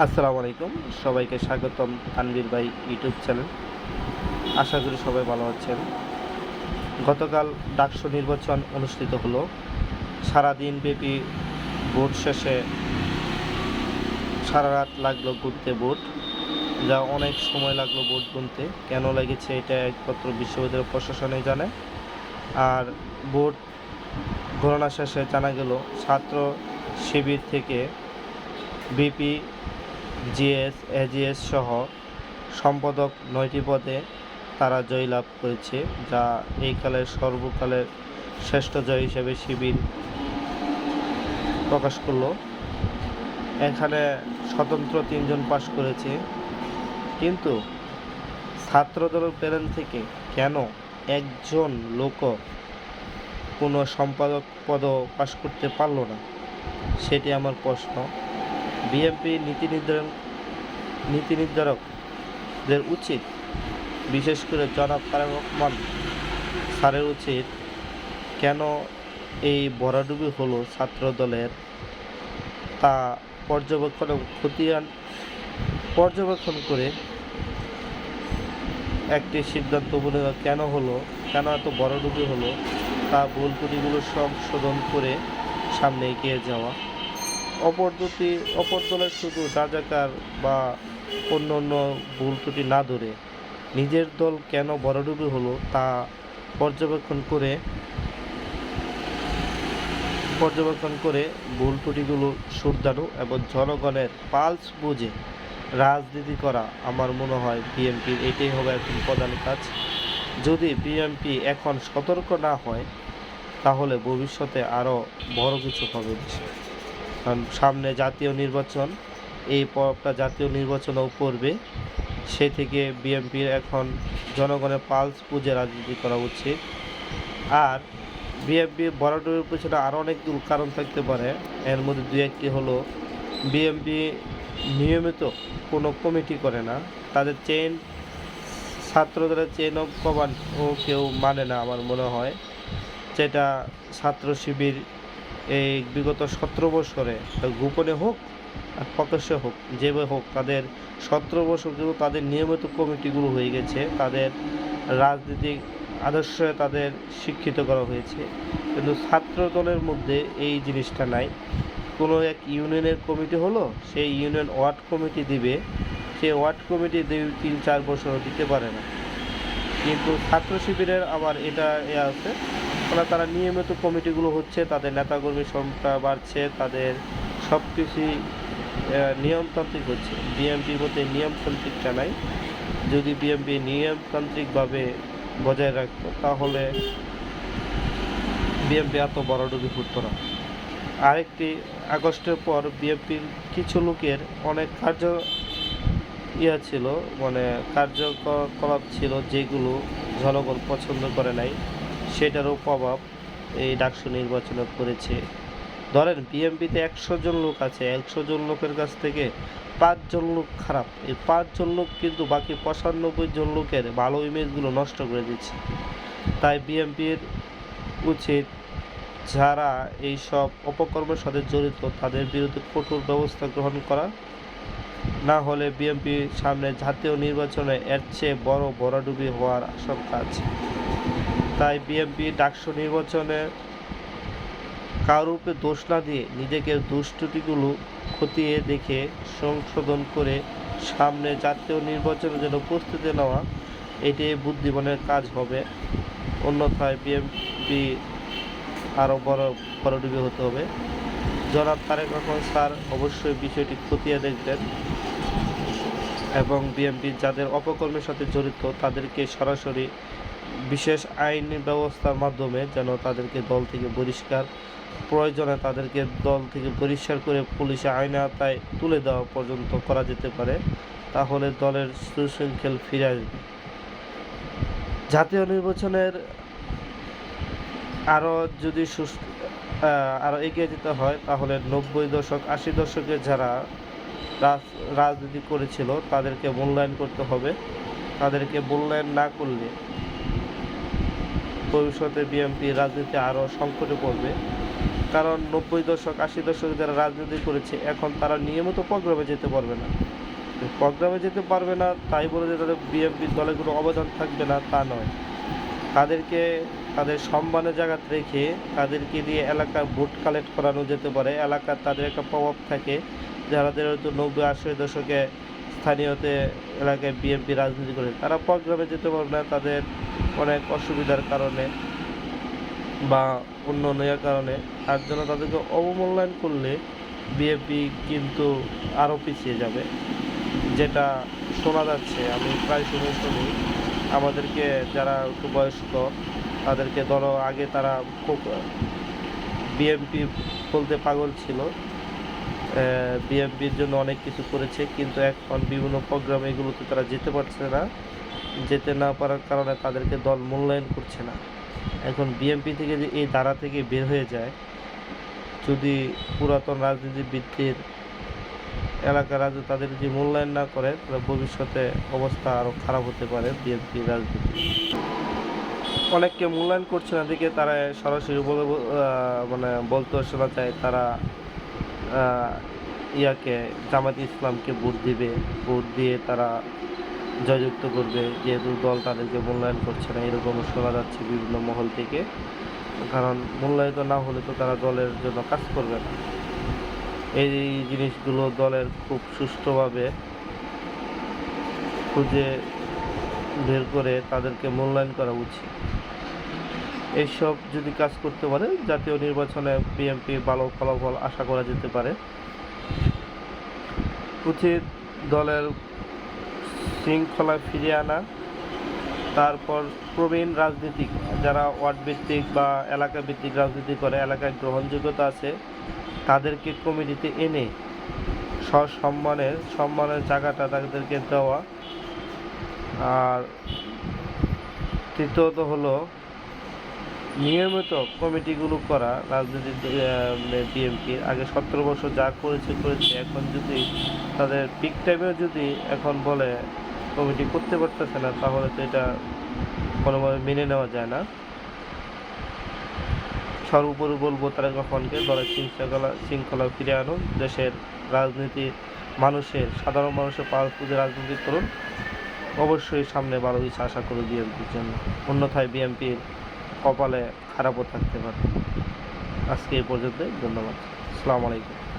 আসসালামু আলাইকুম। সবাইকে স্বাগতম তানভীর ভাই ইউটিউব চ্যানেল। আশা করি সবাই ভালো আছেন। গতকাল ডাকসু নির্বাচন অনুষ্ঠিত হলো। সারাদিন ব্যাপী ভোট শেষে সারা রাত লাগল গুনতে ভোট। যা অনেক সময় লাগল ভোট গুনতে। কেন লেগেছে এটা একমাত্র বিশ্ববিদ্যালয় প্রশাসনে জানে। আর ভোট গণনা শেষে জানা গেল, ছাত্র শিবির থেকে বিপি জিএস, এজিএস সহ সম্পাদক নয়টি পদে তারা জয়লাভ করেছে, যা এই কালের সর্বকালের শ্রেষ্ঠ জয় হিসেবে শিবির প্রকাশ করল। এখানে স্বতন্ত্র তিনজন পাশ করেছে। কিন্তু ছাত্রদল প্যানেল থেকে কেন একজন লোক কোনো সম্পাদক পদ পাশ করতে পারল না, সেটি আমার প্রশ্ন। বিএনপি নীতি নির্ধারণ, নীতি নির্ধারকদের উচিত, বিশেষ করে জনাব তারেক রহমান স্যারের উচিত কেন এই ভরাডুবি হলো ছাত্র দলের তা পর্যবেক্ষণ খতিয়ান, পর্যবেক্ষণ করে একটি সিদ্ধান্ত বলে কেন হলো, কেন এত বড়ডুবি হলো, তা ভুল ত্রুটিগুলো সংশোধন করে সামনে এগিয়ে যাওয়া। অপর দুটি, অপর দলের শুধু রাজাকার বা অন্য অন্য ভুল ত্রুটি না ধরে নিজের দল কেন বড়ডুবি হলো তা পর্যবেক্ষণ করে পর্যবেক্ষণ করে ভুল ত্রুটিগুলো শুধরানো এবং জনগণের পালস বুঝে রাজনীতি করা আমার মনে হয় বিএনপির এটাই হবে এখন প্রধান কাজ। যদি বিএনপি এখন সতর্ক না হয়, তাহলে ভবিষ্যতে আরও বড় কিছু হবে। দেশে কারণ সামনে জাতীয় নির্বাচন, এই পরটা জাতীয় নির্বাচনেও পড়বে। সে থেকে বিএনপির এখন জনগণের পালস বুঝে রাজনীতি করা উচিত আর বিএনপি বরাডুবির পিছনে আরও অনেকগুলো কারণ থাকতে পারে। এর মধ্যে দু একটি হলো, বিএনপি নিয়মিত কোনো কমিটি করে না। তাদের চেইন, ছাত্রদের চেইন অফ কমান্ড ও কেউ মানে না আমার মনে হয়। যেটা ছাত্র শিবির এই বিগত সতেরো বছরে গোপনে হোক আর প্রকাশ্যে হোক, যেভাবে হোক, তাদের সতেরো বছর কিন্তু তাদের নিয়মিত কমিটিগুলো হয়ে গেছে। তাদের রাজনৈতিক আদর্শে তাদের শিক্ষিত করা হয়েছে। কিন্তু ছাত্র দলের মধ্যে এই জিনিসটা নাই। কোনো এক ইউনিয়নের কমিটি হলো, সেই ইউনিয়ন ওয়ার্ড কমিটি দিবে। সেই ওয়ার্ড কমিটি দুই তিন চার বছর দিতে পারে না। কিন্তু ছাত্র শিবিরের আবার এটা এ আছে। ফলে তারা নিয়মিত কমিটিগুলো হচ্ছে, তাদের নেতাকর্মী সংখ্যা বাড়ছে, তাদের সব কিছুই নিয়মতান্ত্রিক হচ্ছে। বিএমপির মধ্যে নিয়মতান্ত্রিকটা নাই যদি বিএমপি নিয়মতান্ত্রিকভাবে বজায় রাখতো, তাহলে বিএমপি এত বড় ডুবি ফুটতো না। আরেকটি আগস্টের পর বিএনপির কিছু লোকের অনেক কার্য ইয়া ছিল মানে কার্যকলাপ ছিল, যেগুলো জনগণ পছন্দ করে নাই। সেটারও প্রভাব এই ডাকসু নির্বাচনে করেছে ধরেন বিএমপিতে একশো জন লোক আছে, একশো জন লোকের কাছ থেকে পাঁচজন লোক খারাপ। এই পাঁচজন লোক কিন্তু বাকি পঁচানব্বই জন লোকের ভালো ইমেজগুলো নষ্ট করে দিচ্ছে। তাই বিএমপির উচিত যারা এই সব অপকর্মের সাথে জড়িত, তাদের বিরুদ্ধে কঠোর ব্যবস্থা গ্রহণ করা। না হলে বিএনপি সামনে জাতীয় নির্বাচনে এর চেয়ে বড় বড়ডুবি হওয়ার আশঙ্কা আছে। তাই বিএনপি ডাকসু নির্বাচনে কারোর উপরে দোষ না দিয়ে নিজেকে দুষ্টুটিগুলো খতিয়ে দেখে সংশোধন করে সামনে জাতীয় নির্বাচনের জন্য প্রস্তুতি নেওয়া এটি বুদ্ধিমানের কাজ হবে। অন্যথায় বিএনপি আরও বড় বড়ডুবি হতে হবে। জনাব তারেক রহমান স্যার অবশ্যই বিষয়টি খতিয়ে দেখবেন এবং বিএনপি যাদের অপকর্মের সাথে জড়িত তাদেরকে সরাসরি বিশেষ আইনি ব্যবস্থার মাধ্যমে যেন তাদেরকে দল থেকে বহিষ্কার প্রয়োজনে তাদেরকে দল থেকে বহিষ্কার করে পুলিশে আওতায় তুলে দেওয়া পর্যন্ত করা যেতে পারে, তাহলে দলের সুশৃঙ্খল ফিরে আসবে। জাতীয় নির্বাচনের আরও যদি আরও এগিয়ে যেতে হয়, তাহলে নব্বই দশক, আশি দশকে যারা রাজ- রাজনীতি করেছিল, তাদেরকে মূল্যায়ন করতে হবে। তাদেরকে মূল্যায়ন না করলে ভবিষ্যতে বিএনপি রাজনীতি আরও সংকটে পড়বে। কারণ নব্বই দশক, আশি দশকে যারা রাজনীতি করেছে, এখন তারা নিয়মিত প্রোগ্রামে যেতে পারবে না। প্রোগ্রামে যেতে পারবে না, তাই বলে যে তাদের বিএনপির দলে কোনো অবদান থাকবে না, তা নয়। তাদেরকে, তাদের সম্মানের জায়গাতে রেখে তাদেরকে দিয়ে এলাকায় ভোট কালেক্ট করানো যেতে পারে। এলাকার তাদের একটা প্রভাব থাকে যারা হয়তো নব্বই, আশি দশকে স্থানীয়তে এলাকায় বিএনপি রাজনীতি করে। তারা প্রোগ্রামে যেতে পারবে না, তাদের অনেক অসুবিধার কারণে বা অন্য অন্য কারণে। তার জন্য তাদেরকে অবমূল্যায়ন করলে বিএনপি কিন্তু আরও পিছিয়ে যাবে। যেটা শোনা যাচ্ছে, আমি প্রায় সময় শুনি, আমাদেরকে যারা একটু বয়স্ক, তাদেরকে ধরো আগে তারা খুব বিএমপি বলতে পাগল ছিল। বিএমপির জন্য অনেক কিছু করেছে কিন্তু এখন বিভিন্ন প্রোগ্রাম এগুলোতে তারা যেতে পারছে না। যেতে না পারার কারণে তাদেরকে দল মূল্যায়ন করছে না। এখন বিএমপি থেকে যে এই ধারা থেকে বের হয়ে যায় যদি পুরাতন রাজনীতিবিদদের এলাকার রাজনীতি তাদের যদি মূল্যায়ন না করে তাহলে ভবিষ্যতে অবস্থা আরও খারাপ হতে পারে বিএনপি রাজনীতি অনেককে মূল্যায়ন করছে না দেখে তারা সরাসরি বলে মানে বলতে শোনা যায় তারা আহ, ইয়াকে, জামাত ইসলামকে ভোট দিবে। ভোট দিয়ে তারা জয়যুক্ত করবে। যেহেতু দল তাদেরকে মূল্যায়ন করছে না, এরকম শোনা যাচ্ছে বিভিন্ন মহল থেকে। কারণ মূল্যায়িত না হলে তো তারা দলের জন্য কাজ করবে না। এই জিনিসগুলো দলের খুব সুষ্ঠুভাবে খুঁজে বের করে তাদেরকে মূল্যায়ন করা উচিত। এইসব যদি কাজ করতে পারে, জাতীয় নির্বাচনে বিএনপি ভালো ফলাফল আশা করা যেতে পারে। উচিত দলের শৃঙ্খলা ফিরিয়ে আনা। তারপর প্রবীণ রাজনীতিক যারা ওয়ার্ড ভিত্তিক বা এলাকা ভিত্তিক রাজনীতি করে, এলাকায় গ্রহণযোগ্যতা আছে, তাদেরকে কমিটিতে এনে সসম্মানের, সম্মানের জায়গাটা তাদেরকে দেওয়া। আর তৃতীয়ত হলো নিয়মিত কমিটিগুলো করা রাজনীতি বিএনপির আগে সতেরো বছর যা করেছে করেছে। এখন যদি তাদের পিক টাইমেও যদি এখন বলে কমিটি করতে পারতেছে না, তাহলে তো এটা কোনোভাবে মেনে নেওয়া যায় না। সর্বোপরি বলব তারা যখনকে দলের শৃঙ্খলা শৃঙ্খলা ফিরে আনুন, দেশের রাজনীতি মানুষের, সাধারণ মানুষের পাওয়ার পুজো রাজনীতি করুন। অবশ্যই সামনে ভালো কিছু আশা করি বিএনপির জন্য। অন্যথায় বিএনপির কপালে খারাপও থাকতে পারে। আজকে এই পর্যন্তই ধন্যবাদ। আসসালামু আলাইকুম।